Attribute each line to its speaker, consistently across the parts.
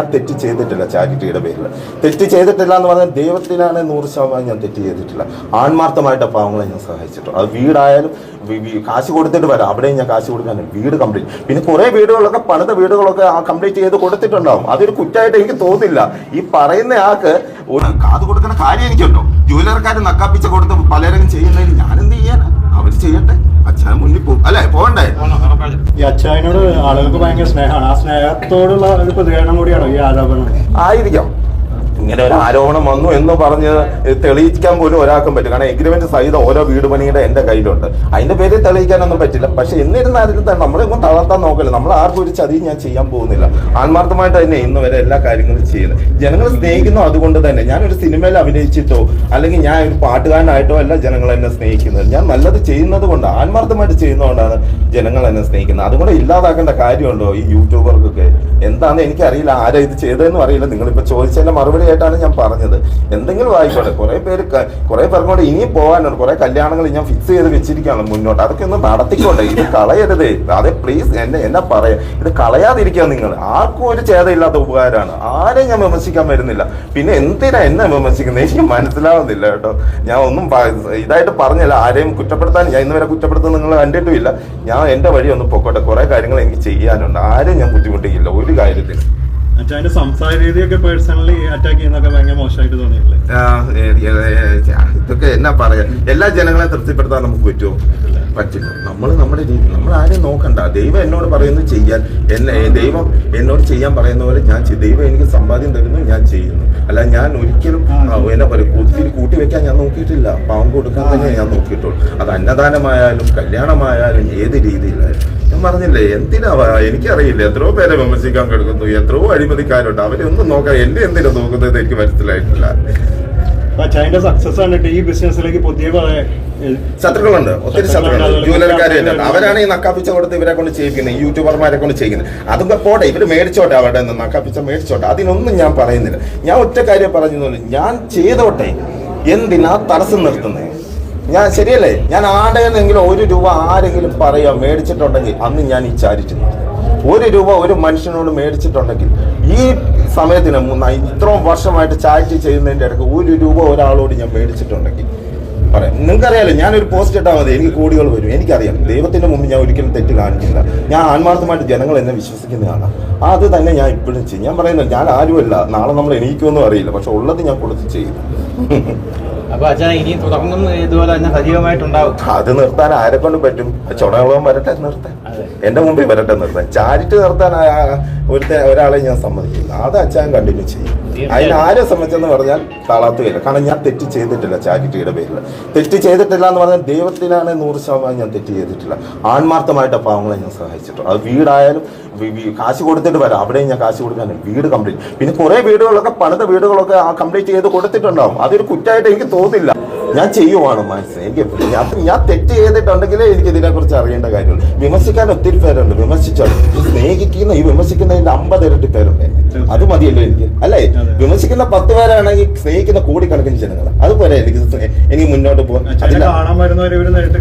Speaker 1: ഞാൻ തെറ്റ് ചെയ്തിട്ടില്ല ചാരിറ്റിയുടെ പേരിൽ. തെറ്റ് ചെയ്തിട്ടില്ല എന്ന് പറഞ്ഞാൽ ദൈവത്തിനാണ് നൂറ് ശതമാനം ഞാൻ തെറ്റ് ചെയ്തിട്ടില്ല. ആത്മാർത്ഥമായിട്ട് പാവങ്ങളെ ഞാൻ സഹായിച്ചിട്ടുണ്ട്. അത് വീടായാലും കാശ് കൊടുത്തിട്ട് വരാം. അവിടെയും ഞാൻ കാശ് കൊടുക്കാൻ വീട് കംപ്ലീറ്റ് പിന്നെ കുറെ വീടുകളൊക്കെ പണിത വീടുകളൊക്കെ ആ കംപ്ലീറ്റ് ചെയ്ത് കൊടുത്തിട്ടുണ്ടാവും. അതൊരു കുറ്റമായിട്ട് എനിക്ക് തോന്നില്ല. ഈ പറയുന്ന ആൾക്ക് ഒരു കാത് കൊടുക്കുന്ന കാര്യം എനിക്കുണ്ടോ? ജൂലർക്കാർ നക്കാപ്പിച്ച കൊടുത്ത് പലരും ചെയ്യുന്നതിന് ഞാൻ എന്ത് ചെയ്യാനാ? അവർ ചെയ്യട്ടെ. മുന്നിൽ പോകും. അല്ലേ പോകണ്ടേ?
Speaker 2: ഈ അച്ചായനോട് ആളുകൾക്ക് ഭയങ്കര സ്നേഹമാണ്. ആ സ്നേഹത്തോടുള്ള ഒരു പ്രതികരണം കൂടിയാണോ ഈ ആരോപണം.
Speaker 1: ആയിരിക്കാം. ഇങ്ങനെ ഒരു ആരോപണം വന്നു എന്ന് പറഞ്ഞ് തെളിയിക്കാൻ പോലും ഒരാൾക്കും പറ്റും കാരണം എഗ്രിമെന്റ് സഹിതം ഓരോ വീട് പണിയുടെ എന്റെ കയ്യിലുണ്ട്. അതിന്റെ പേരിൽ തെളിയിക്കാനൊന്നും പറ്റില്ല. പക്ഷെ എന്നിരുന്നാലും തന്നെ നമ്മളെങ്ങും തളർത്താൻ നോക്കില്ല. നമ്മൾ ആർക്കും ഒരു ചതി ഞാൻ ചെയ്യാൻ പോകുന്നില്ല. ആത്മാർത്ഥമായിട്ട് തന്നെ ഇന്ന് വരെ എല്ലാ കാര്യങ്ങളും ചെയ്യുന്നത് ജനങ്ങൾ സ്നേഹിക്കുന്നു അതുകൊണ്ട് തന്നെ. ഞാൻ ഒരു സിനിമയിൽ അഭിനയിച്ചിട്ടോ അല്ലെങ്കിൽ ഞാൻ ഒരു പാട്ടുകാരനായിട്ടോ അല്ല ജനങ്ങൾ എന്നെ സ്നേഹിക്കുന്നത്. ഞാൻ നല്ലത് ചെയ്യുന്നത് കൊണ്ട് ആത്മാർത്ഥമായിട്ട് ചെയ്യുന്നതുകൊണ്ടാണ് ജനങ്ങൾ എന്നെ സ്നേഹിക്കുന്നത്. അതുകൊണ്ട് ഇല്ലാതാക്കേണ്ട കാര്യമുണ്ടോ ഈ യൂട്യൂബർക്കൊക്കെ? എന്താണെന്ന് എനിക്കറിയില്ല. ആരാ ഇത് ചെയ്തതെന്നും അറിയില്ല. നിങ്ങളിപ്പോൾ ചോദിച്ചതിന്റെ മറുപടി ആയിട്ടാണ് ഞാൻ പറഞ്ഞത്. എന്തെങ്കിലും ആയിക്കോട്ടെ. കുറെ പേര് കുറേ കുറെ പേർക്കും കൂടെ ഇനിയും പോകാനുണ്ട്. കുറെ കല്യാണങ്ങൾ ഞാൻ ഫിക്സ് ചെയ്ത് വെച്ചിരിക്കുകയാണ് മുന്നോട്ട്. അതൊക്കെ ഒന്ന് നടത്തിക്കോട്ടെ. ഇത് കളയരുത്. അതെ പ്ലീസ് എന്നെ എന്നാ പറയാ. ഇത് കളയാതിരിക്കുക നിങ്ങൾ. ആർക്കും ഒരു ചേതയില്ലാത്ത ഉപകാരമാണ്. ആരെയും ഞാൻ വിമർശിക്കാൻ വരുന്നില്ല. പിന്നെ എന്തിനാ എന്നെ വിമർശിക്കുന്നത്? എനിക്ക് മനസ്സിലാവുന്നില്ല കേട്ടോ. ഞാൻ ഒന്നും ഇതായിട്ട് പറഞ്ഞല്ല. ആരെയും കുറ്റപ്പെടുത്താൻ ഞാൻ ഇന്ന് വരെ കുറ്റപ്പെടുത്തുന്നത് നിങ്ങൾ കണ്ടിട്ടുമില്ല. ഞാൻ എന്റെ വഴി ഒന്ന് പൊക്കോട്ടെ. കുറെ കാര്യങ്ങൾ എനിക്ക് ചെയ്യാനുണ്ട്. ആരും ഞാൻ ബുദ്ധിമുട്ടിക്കില്ല. ഒരു കാര്യത്തിൽ
Speaker 2: സംസാര രീതിയൊക്കെ പേഴ്സണലി അറ്റാക്ക് ചെയ്യുന്നൊക്കെ ഭയങ്കര മോശമായിട്ട് തോന്നിയില്ലേ
Speaker 1: ആ, ഏ, ഏ, ഏ, ഇതൊക്കെ എന്നാ പറയാ? എല്ലാ ജനങ്ങളെ തൃപ്തിപ്പെടുത്താൻ നമുക്ക് പറ്റുമോ? പറ്റില്ല. നമ്മൾ നമ്മുടെ രീതി നമ്മൾ ആരും നോക്കണ്ട. ദൈവം എന്നോട് പറയുന്നു ചെയ്യാൻ എന്നെ ദൈവം എന്നോട് ചെയ്യാൻ പറയുന്ന പോലെ ഞാൻ. ദൈവം എനിക്ക് സമ്പാദ്യം തരുന്നു ഞാൻ ചെയ്യുന്നു. അല്ല ഞാൻ ഒരിക്കലും എന്നെ ഒത്തിരി കൂട്ടി നോക്കിയിട്ടില്ല. പാവം കൊടുക്കാൻ തന്നെ ഞാൻ നോക്കിയിട്ടുള്ളൂ. അത് അന്നദാനമായാലും കല്യാണമായാലും ഏത് രീതിയിലായാലും. ഞാൻ പറഞ്ഞില്ലേ എന്തിനാ എനിക്കറിയില്ല. എത്രയോ പേരെ വിമർശിക്കാൻ കിടക്കുന്നു. എത്രയോ അഴിമതിക്കാരുണ്ട്. അവരെ ഒന്നും നോക്കാൻ എന്നെ എന്തിനാ നോക്കുന്നത് എനിക്ക് മനസ്സിലായിട്ടില്ല.
Speaker 2: സക്സസ് കണ്ടിട്ട് ഈ ബിസിനസ്സിലേക്ക് പുതിയ
Speaker 1: ശത്രുക്കളുണ്ട്. ഒത്തിരി ശത്രുക്കളുണ്ട്. ജൂലർക്കാരുണ്ട് അവരാണ് ഈ നക്കാപ്പിച്ച കൊടുത്ത് ഇവരെ കൊണ്ട് ചെയ്യിക്കുന്നത് ഈ യൂട്യൂബർമാരെ കൊണ്ട് ചെയ്യുന്നത്. അതൊക്കെ പോട്ടെ ഇവർ മേടിച്ചോട്ടെ അവരുടെ നിന്ന്. നക്കാപ്പിച്ച മേടിച്ചോട്ടെ. അതിനൊന്നും ഞാൻ പറയുന്നില്ല. ഞാൻ ഒറ്റ കാര്യം പറഞ്ഞു ഞാൻ ചെയ്തോട്ടെ. എന്തിനാ തടസ്സം നിർത്തുന്നത് ഞാൻ ശരിയല്ലേ? ഞാൻ ആടെന്നെങ്കിലും ഒരു രൂപ ആരെങ്കിലും പറയാ മേടിച്ചിട്ടുണ്ടെങ്കിൽ അന്ന് ഞാൻ ചാരിറ്റി ഒരു രൂപ ഒരു മനുഷ്യനോട് മേടിച്ചിട്ടുണ്ടെങ്കിൽ ഈ സമയത്തിന് ഇത്രയും വർഷമായിട്ട് ചാരിറ്റി ചെയ്യുന്നതിന്റെ ഇടയ്ക്ക് ഒരു രൂപ ഒരാളോട് ഞാൻ മേടിച്ചിട്ടുണ്ടെങ്കിൽ പറയാം. നിങ്ങൾക്കറിയാലോ ഞാനൊരു പോസ്റ്റ് ഇട്ടാൽ മതി. എനിക്ക് കോടികൾ വരും. എനിക്കറിയാം. ദൈവത്തിന്റെ മുമ്പ് ഞാൻ ഒരിക്കലും തെറ്റ് കാണിക്കില്ല. ഞാൻ ആത്മാർത്ഥമായിട്ട് ജനങ്ങൾ എന്നെ വിശ്വസിക്കുന്നതാണ്. അത് തന്നെ ഞാൻ ഇപ്പോഴും ചെയ്യും. ഞാൻ പറയുന്നത് ഞാൻ ആരുമല്ല. നാളെ നമ്മൾ എണീക്കുമെന്നും അറിയില്ല. പക്ഷെ ഉള്ളത് ഞാൻ കൊടുത്ത് ചെയ്യും.
Speaker 3: അപ്പൊ അച്ഛാ ഇനി തുടർന്നും ഇതുപോലെ തന്നെ സജീവമായിട്ടുണ്ടാവും.
Speaker 1: അത് നിർത്താൻ ആരെ കൊണ്ട് പറ്റും? ചുണകുളം വരട്ടെ നിർത്താൻ. എന്റെ മുമ്പിൽ വരട്ടെ നിർത്താൻ ചാരിറ്റി നിർത്താൻ ഒരുത്തെ ഒരാളെ ഞാൻ സമ്മതിക്കില്ല. അത് അച്ഛൻ കണ്ടിന്യൂ ചെയ്യും. അതിന് ആരെ സംബന്ധിച്ചെന്ന് പറഞ്ഞാൽ തളാത്തുകയില്ല കാരണം ഞാൻ തെറ്റ് ചെയ്തിട്ടില്ല ചാരിറ്റിയുടെ പേരിൽ. തെറ്റ് ചെയ്തിട്ടില്ല എന്ന് പറഞ്ഞാൽ ദൈവത്തിനാണ് നൂറ് ശതമാനം ഞാൻ തെറ്റ് ചെയ്തിട്ടില്ല. ആത്മാർത്ഥമായിട്ട് പാവങ്ങളെ ഞാൻ സഹായിച്ചിട്ടുണ്ട്. അത് വീടായാലും കാശ് കൊടുത്തിട്ട് വരാം. അവിടെയും ഞാൻ കാശ് കൊടുക്കാൻ വീട് കംപ്ലീറ്റ് പിന്നെ കുറെ വീടുകളൊക്കെ പണിത വീടുകളൊക്കെ ആ കംപ്ലീറ്റ് ചെയ്ത് കൊടുത്തിട്ടുണ്ടാവും. അതൊരു കുറ്റമായിട്ട് എനിക്ക് തോന്നില്ല. ഞാൻ ചെയ്യുവാണ് മനസ്സിൽ എനിക്ക് ഞാൻ ഞാൻ തെറ്റ് ചെയ്തിട്ടുണ്ടെങ്കിലേ എനിക്ക് ഇതിനെക്കുറിച്ച് അറിയേണ്ട കാര്യമുള്ളൂ. വിമർശിക്കാൻ ഒത്തിരി പേരുണ്ട്. വിമർശിച്ചാൽ സ്നേഹിക്കുന്ന ഈ വിമർശിക്കുന്നതിന്റെ അമ്പത് ഇരട്ടി പേരുണ്ട്. അത് മതിയല്ലോ എനിക്ക്? അല്ലേ? വിമർശിക്കുന്ന പത്ത് പേരാണെങ്കിൽ സ്നേഹിക്കുന്ന കോടിക്കണക്കിന് ജനങ്ങൾ. അതുപോലെ എനിക്ക് എനിക്ക് മുന്നോട്ട് പോകാൻ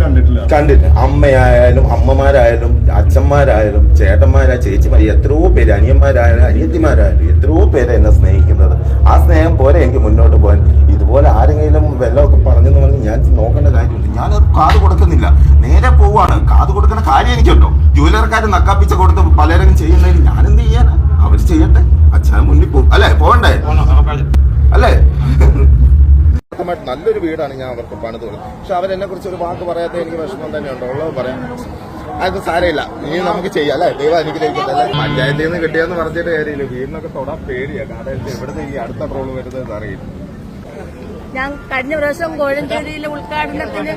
Speaker 2: കണ്ടിട്ടില്ല.
Speaker 1: കണ്ടിട്ട്. അമ്മയായാലും അമ്മമാരായാലും അച്ഛന്മാരായാലും ചേട്ടന്മാരായ ചേച്ചിമാർ എത്രയോ പേര് അനിയന്മാരായാലും അനിയത്തിമാരായാലും എത്രയോ പേരെ എന്നെ സ്നേഹിക്കുന്നത്. ആ സ്നേഹം പോലെ എനിക്ക് മുന്നോട്ട് പോകാൻ ഇതുപോലെ ആരെങ്കിലും വല്ലതൊക്കെ ജൂലർക്കാർ നക്കാപ്പിച്ച കൊടുത്ത് പലരും ചെയ്യുന്നതിന് ഞാൻ എന്ത് ചെയ്യാനാ? അവർ ചെയ്യട്ടെ. അച്ഛൻ മുന്നിൽ പോകും അല്ലേ പോകണ്ടേ? അല്ലേ? നല്ലൊരു വീടാണ് ഞാൻ അവർക്ക് പണിത് കൊടുത്തത്. പക്ഷെ അവരെന്നെ കുറിച്ച് ഒരു വാക്ക് പറയാത്ത എനിക്ക് വിഷമം തന്നെ ഉണ്ടോ ഉള്ളത് പറയാം. അത് സാരമില്ല. ഇനി നമുക്ക് ചെയ്യാം. അല്ലേ? ദൈവം അനുഗ്രഹിക്കട്ടെ. പഞ്ചായത്തിൽ നിന്ന് കിട്ടിയെന്ന് പറഞ്ഞിട്ട് കാര്യമില്ല. വീടിനൊക്കെ തൊടാൻ പേടിയാണ് കാരണം എവിടെ ഈ അടുത്ത ട്രോൾ വരുന്നത് അറിയില്ല.
Speaker 4: ഞാൻ കഴിഞ്ഞ പ്രാവശ്യം കോഴഞ്ചേരിയിലെ ഉദ്ഘാടനത്തിന്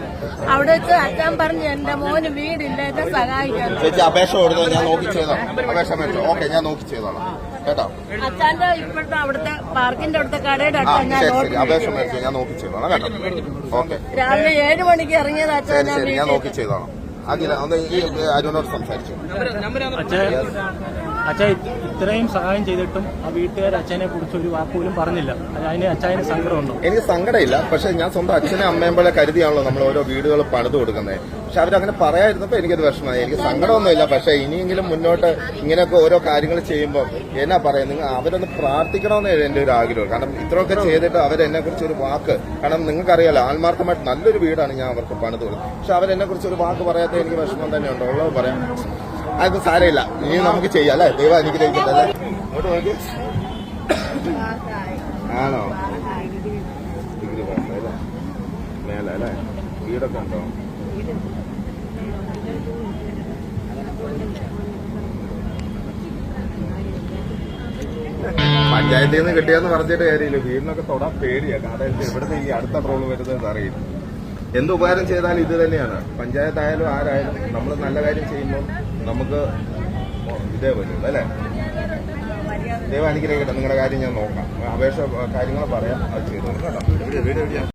Speaker 4: അവിടെ വെച്ച് അച്ഛൻ പറഞ്ഞു എന്റെ മോന് വീടില്ല എന്നെ സഹായിക്കാൻ
Speaker 1: ചേച്ചി അപേക്ഷ കൊടുത്തോ? ഞാൻ നോക്കി ചെയ്തോളാം അപേക്ഷ മേടിച്ചോ? ഓക്കെ ഞാൻ നോക്കി ചെയ്തോളാം. കേട്ടോ?
Speaker 4: അച്ഛന്റെ ഇപ്പോഴത്തെ അവിടുത്തെ പാർക്കിന്റെ അവിടുത്തെ കടയുടെ അടുത്ത് ഞാൻ
Speaker 1: ശരി
Speaker 4: നോക്കി
Speaker 1: ശരി അപേക്ഷ മേടിച്ചോ? ഞാൻ നോക്കി ചെയ്തോളാം കേട്ടോ? ഓക്കെ.
Speaker 4: രാവിലെ ഏഴ് മണിക്ക് ഇറങ്ങിയത് അച്ഛൻ
Speaker 1: ശരി
Speaker 4: ഞാൻ
Speaker 1: നോക്കി ചെയ്തോളാം. അഖില ഒന്ന് ഈ അരുണോട് സംസാരിച്ചു.
Speaker 5: അച്ഛൻ ഇത്രയും സഹായം ചെയ്തിട്ടും ആ വീട്ടുകാർ അച്ഛനെ കുറിച്ച് ഒരു വാക്ക് പോലും പറഞ്ഞില്ല. അതിന് അച്ഛന് സങ്കടമുണ്ടോ?
Speaker 1: എനിക്ക് സങ്കടമില്ല. പക്ഷെ ഞാൻ സ്വന്തം അച്ഛനെ അമ്മയും പോലെ കരുതിയാണല്ലോ നമ്മൾ ഓരോ വീടുകൾ പണിത് കൊടുക്കുന്നത്. പക്ഷെ അവരങ്ങനെ പറയാതിരുന്നപ്പോൾ എനിക്കൊരു വിഷമമായി. എനിക്ക് സങ്കടമൊന്നുമില്ല. പക്ഷെ ഇനിയെങ്കിലും മുന്നോട്ട് ഇങ്ങനെയൊക്കെ ഓരോ കാര്യങ്ങൾ ചെയ്യുമ്പോൾ എന്നാ പറയാ നിങ്ങൾ അവരൊന്ന് പ്രാർത്ഥിക്കണമെന്ന് എന്റെ ഒരു ആഗ്രഹം. കാരണം ഇത്രയൊക്കെ ചെയ്തിട്ട് അവരെന്നെ കുറിച്ച് ഒരു വാക്ക്. കാരണം നിങ്ങൾക്കറിയാലോ ആത്മാർത്ഥമായിട്ട് നല്ലൊരു വീടാണ് ഞാൻ അവർക്ക് പണിത് കൊടുക്കുന്നത്. പക്ഷെ അവരെന്നെ കുറിച്ച് ഒരു വാക്ക് പറയാത്ത എനിക്ക് വിഷമം തന്നെയുണ്ട്. ഉള്ളത് പറയാം. അത് സാരമില്ല. ഇനി നമുക്ക് ചെയ്യാം അല്ലേ? ദൈവം എനിക്ക് നോക്കി. ആണോ? ഡിഗ്രി പാസ്സായല്ലേ മേലെ അല്ലേ? വീടൊക്കെ ഉണ്ടോ? പഞ്ചായത്തിൽ നിന്ന് കിട്ടിയെന്ന് പറഞ്ഞിട്ട് കാര്യമില്ല. വീടിനൊക്കെ തൊടാൻ പേടിയാണ് കാരണം എവിടെ എവിടുന്ന് ഈ അടുത്ത ട്രോൾ വരുന്നത് അറിയില്ല. എന്ത് ഉപകാരം ചെയ്താലും ഇത് തന്നെയാണ്. പഞ്ചായത്തായാലും ആരായാലും നമ്മൾ നല്ല കാര്യം ചെയ്യുമ്പോൾ നമുക്ക് ഇതേ വരുള്ളൂ അല്ലേ? ദൈവം അനുഗ്രഹിക്കട്ടെ നിങ്ങളുടെ കാര്യം ഞാൻ നോക്കാം. അപേക്ഷ കാര്യങ്ങൾ പറയാം അത് ചെയ്തോളൂ കേട്ടോ.